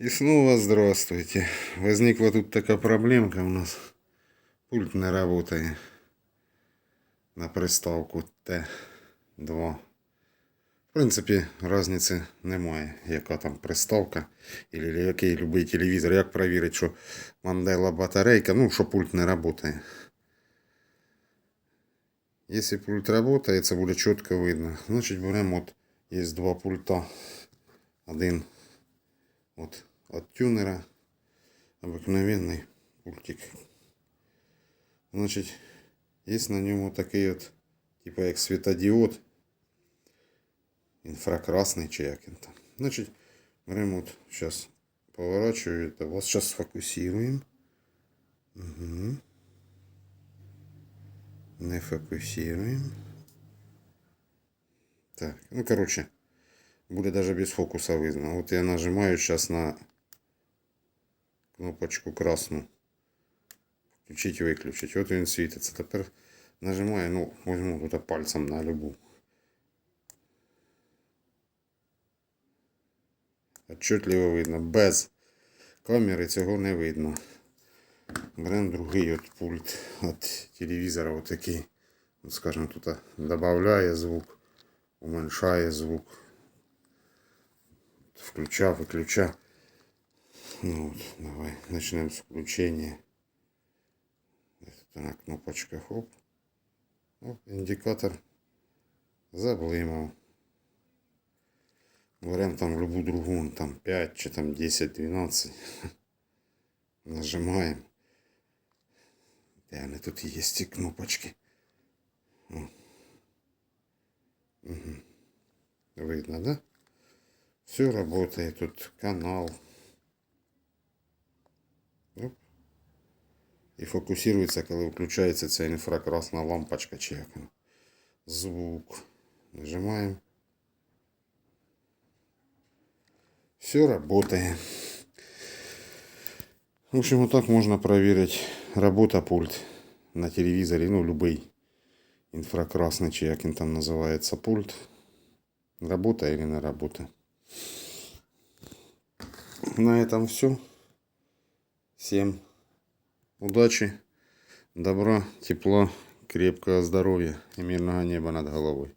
И снова здравствуйте. Возникла тут такая проблемка у нас. Пульт не работает на приставку Т2. В принципі, різниці немає, яка там приставка, або який любий телевізор. Як перевірити, що мандела батарейка, ну, що пульт не працює. Якщо пульт працює, це буде чітко видно. Значить, беремо от, є два пульта. Один от, от тюнера. Обыкновенный пультик. Значить, є на ньому такий от, типа як світодіод. Інфракрасний чи як він там. Значить, беремо от, зараз поворачиваю, это вас сейчас сфокусируем. Угу. Не фокусируем. Так, ну короче, буде даже без фокуса видно. Вот я нажимаю сейчас на кнопочку красну. Включить, выключить. Вот він світиться. Тепер нажимаю, ну, возьму тут пальцем на любу. Отчетливо видно. Без камери цього не видно. Беремо другий от пульт від телевізора, от такий. От, скажімо, тут додає звук, уменьшає звук. Включав, виключав. Ну вот, давай начнем с включения. Это на кнопочка хоп. Оп, индикатор заблимав. Берем там любую другую, там 5 чи там 10, 12. Нажимаем. Де вони тут є ці кнопочки. Угу. Видно, да? Все работает. Тут канал. Оп. І фокусується, коли включається ця інфракрасна лампочка чи як вона. Звук. Нажимаем. Все работает. В общем, вот так можно проверить работа пульт на телевизоре, ну, любый инфракрасный, чи як він там называется пульт. Работа или не работа. На этом все. Всем удачи, добра, тепла, крепкого здоровья и мирного неба над головой.